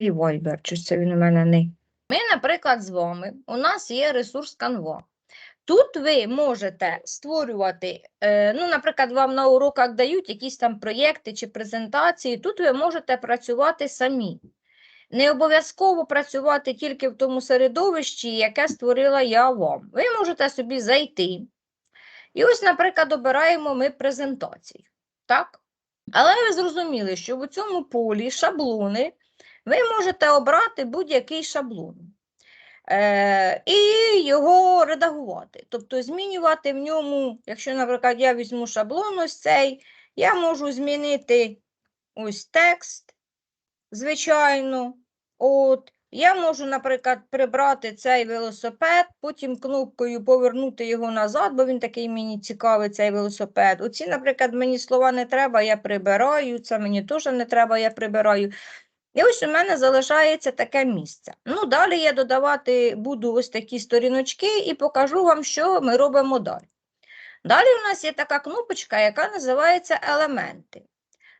І Viber, чи це він у мене не. Ми, наприклад, з вами, у нас є ресурс Canva. Тут ви можете створювати, е, ну, наприклад, вам на уроках дають якісь там проєкти чи презентації, тут ви можете працювати самі. Не обов'язково працювати тільки в тому середовищі, яке створила я вам. Ви можете собі зайти. І ось, наприклад, обираємо ми презентацію. Так? Але ви зрозуміли, що в цьому полі шаблони ви можете обрати будь-який шаблон е, і його редагувати. Тобто змінювати в ньому, якщо, наприклад, я візьму шаблон ось цей, я можу змінити ось текст, звичайно. От, я можу, наприклад, прибрати цей велосипед, потім кнопкою повернути його назад, бо він такий мені цікавий, цей велосипед. Оці, наприклад, мені слова не треба, я прибираю, це мені теж не треба, я прибираю. І ось у мене залишається таке місце. Ну, далі я додавати буду ось такі сторіночки і покажу вам, що ми робимо далі. Далі у нас є така кнопочка, яка називається елементи.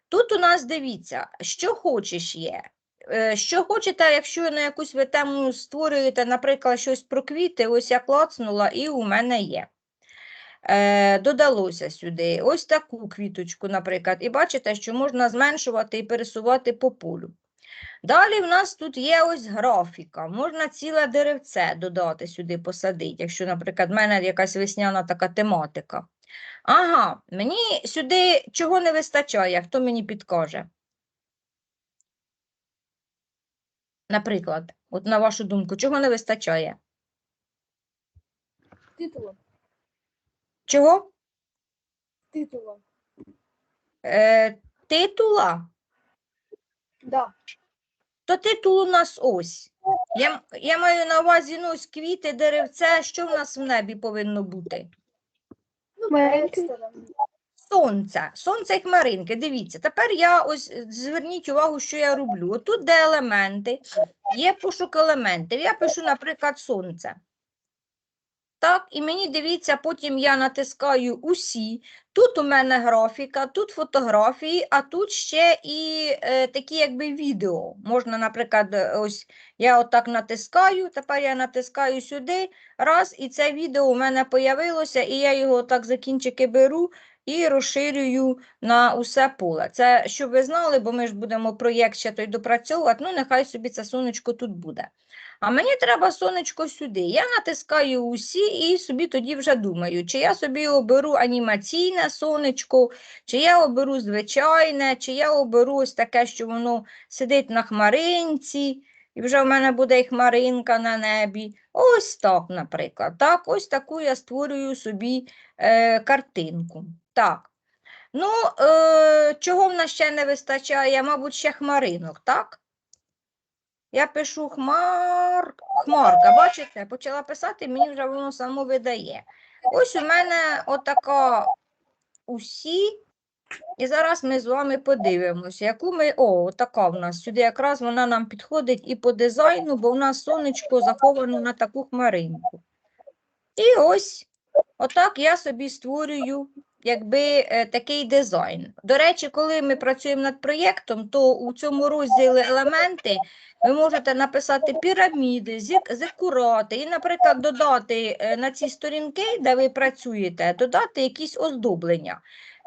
Тут у нас дивіться, що хочеш є. Е, Що хочете, якщо на якусь ви тему створюєте, наприклад, щось про квіти, ось я клацнула, і у мене є. Е, додалося сюди ось таку квіточку, наприклад, і бачите, що можна зменшувати і пересувати по полю. Далі в нас тут є ось графіка. Можна ціле деревце додати сюди, посадити, якщо, наприклад, в мене якась весняна така тематика. Ага, мені сюди чого не вистачає, хто мені підкаже? Наприклад, от на вашу думку, чого не вистачає? Титулом. Чого? Титулом. Е, титула? Да. То титул у нас ось. Я, я маю на увазі ну, ось квіти, деревце, що в нас в небі повинно бути? Сонце, сонце і хмаринки. Дивіться, тепер я ось е, зверніть увагу, що я роблю. Отут, де елементи, є пошук елементів. Я пишу, наприклад, сонце. Так, і мені дивіться, потім я натискаю усі. Тут у мене графіка, тут фотографії, а тут ще і е, такі якби відео. Можна, наприклад, ось я отак натискаю, тепер я натискаю сюди, раз, і це відео у мене появилося, і я його так за кінчики беру і розширюю на усе поле. Це щоб ви знали, бо ми ж будемо проєкт ще той допрацьовувати, ну нехай собі це сонечко тут буде. А мені треба сонечко сюди. Я натискаю усі і собі тоді вже думаю, чи я собі оберу анімаційне сонечко, чи я оберу звичайне, чи я оберу ось таке, що воно сидить на хмаринці, і вже в мене буде і хмаринка на небі. Ось так, наприклад. Так, ось таку я створюю собі е, картинку. Так. Ну, е, чого в нас ще не вистачає? Мабуть, ще хмаринок, так? Я пишу хмар... хмарка, бачите, почала писати, мені вже воно само видає. Ось у мене отака усі. І зараз ми з вами подивимося, яку ми. О, отака в нас. Сюди якраз вона нам підходить і по дизайну, бо в нас сонечко заховано на таку хмаринку. І ось отак я собі створюю якби е, такий дизайн. До речі, коли ми працюємо над проєктом, то у цьому розділі елементи ви можете написати піраміди, зік- зикурати і, наприклад, додати е, на ці сторінки, де ви працюєте, додати якісь оздоблення.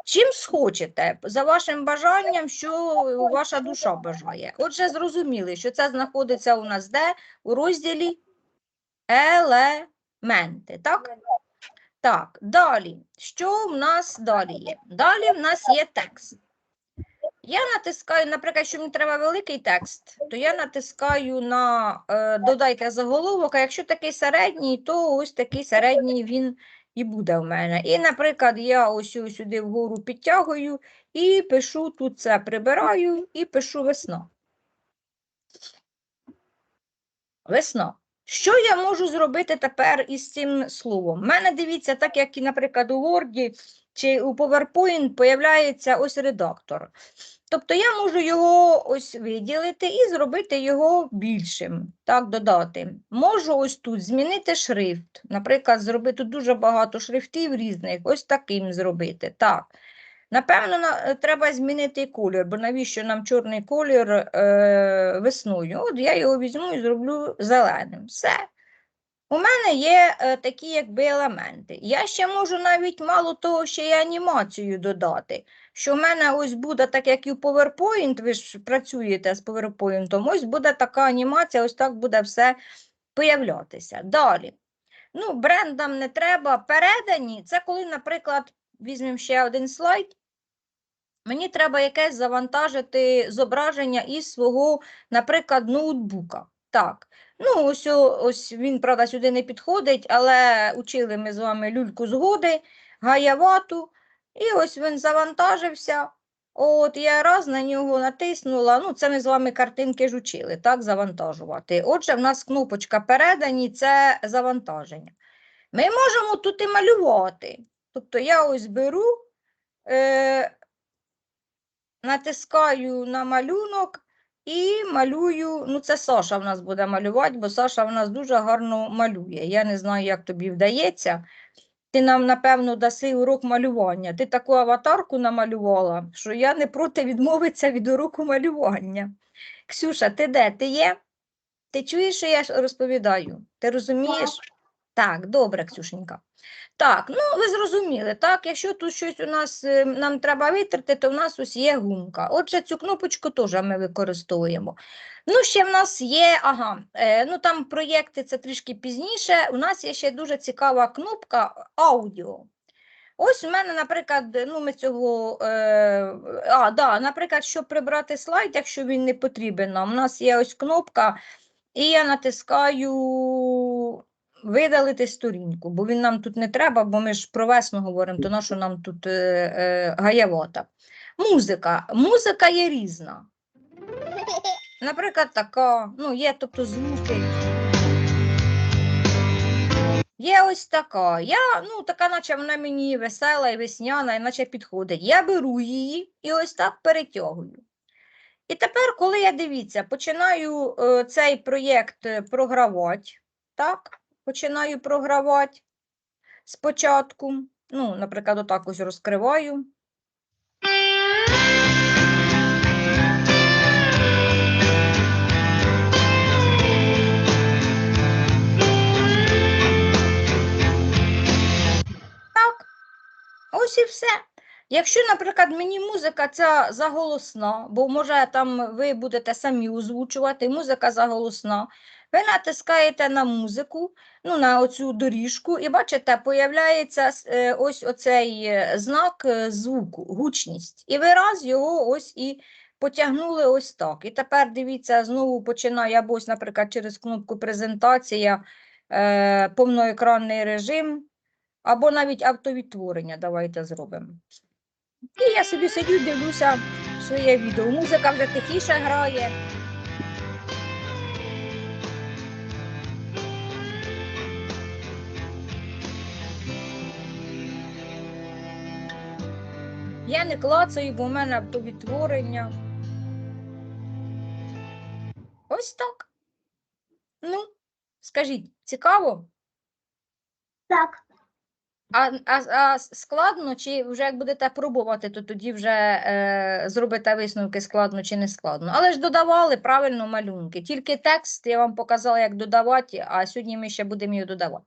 Чим схочете, за вашим бажанням, що ваша душа бажає. Отже, зрозуміли, що це знаходиться у нас де? У розділі елементи. Так? Так, далі. Що в нас далі є? Далі в нас є текст. Я натискаю, наприклад, якщо мені треба великий текст, то я натискаю на е, додайте заголовок, а якщо такий середній, то ось такий середній він і буде в мене. І, наприклад, я ось сюди вгору підтягую і пишу тут це прибираю і пишу весна. Весна. Що я можу зробити тепер із цим словом? У мене дивіться, так як і, наприклад, у Word чи у PowerPoint появляється ось редактор. Тобто я можу його ось виділити і зробити його більшим, так, додати. Можу ось тут змінити шрифт. Наприклад, зробити дуже багато шрифтів різних, ось таким зробити. Так. Напевно, на- е, треба змінити колір, бо навіщо нам чорний колір е, весною? От я його візьму і зроблю зеленим. Все. У мене є е, такі якби елементи. Я ще можу навіть мало того, ще й анімацію додати. Що в мене ось буде, так як і в PowerPoint, ви ж працюєте з PowerPoint, ось буде така анімація, ось так буде все появлятися. Далі. Ну, брендам не треба. Передані, це коли, наприклад, візьмемо ще один слайд. Мені треба якесь завантажити зображення із свого, наприклад, ноутбука. Так. Ну, ось, ось він, правда, сюди не підходить, але учили ми з вами люльку згоди, гаявату, і ось він завантажився. От я раз на нього натиснула. Ну, це ми з вами картинки ж учили, так, завантажувати. Отже, в нас кнопочка передані це завантаження. Ми можемо тут і малювати. Тобто я ось беру, е, натискаю на малюнок і малюю. Ну, це Саша в нас буде малювати, бо Саша в нас дуже гарно малює. Я не знаю, як тобі вдається. Ти нам, напевно, даси урок малювання. Ти таку аватарку намалювала, що я не проти відмовитися від уроку малювання. Ксюша, ти де? Ти є? Ти чуєш, що я розповідаю? Ти розумієш? Так, добре, Ксюшенька. Так, ну ви зрозуміли, так, якщо тут щось у нас е, нам треба витерти, то в нас ось є гумка. Отже, цю кнопочку теж ми використовуємо. Ну, ще в нас є, ага, е, ну там проєкти це трішки пізніше. У нас є ще дуже цікава кнопка аудіо. Ось у мене, наприклад, ну ми цього, е, а, да, наприклад, щоб прибрати слайд, якщо він не потрібен у нас є ось кнопка, і я натискаю видалити сторінку, бо він нам тут не треба, бо ми ж про весну говоримо, то на що нам тут е, е, гаявота. Музика. Музика є різна. Наприклад, така, ну, є тобто звуки. Є ось така. Я, ну, така, наче вона мені весела і весняна, і наче підходить. Я беру її і ось так перетягую. І тепер, коли я дивіться, починаю е, цей проєкт е, програвати, так, починаю програвати спочатку. Ну, наприклад, отак ось розкриваю. Так, ось і все. Якщо, наприклад, мені музика ця заголосна, бо може там ви будете самі озвучувати, музика заголосна, ви натискаєте на музику, ну, на оцю доріжку, і бачите, появляється е, ось оцей е, знак е, звуку, гучність. І ви раз його ось і потягнули ось так. І тепер дивіться, знову починає або ось, наприклад, через кнопку презентація, повноекранний режим, або навіть автовідтворення. Давайте зробимо. І я собі сидю, дивлюся своє відео. Музика вже тихіше грає. Я не клацаю, бо в мене автовідтворення. Ось так. Ну, скажіть, цікаво? Так. А, а, а складно, чи вже як будете пробувати, то тоді вже е, зробите висновки складно чи не складно. Але ж додавали правильно малюнки. Тільки текст я вам показала, як додавати, а сьогодні ми ще будемо його додавати.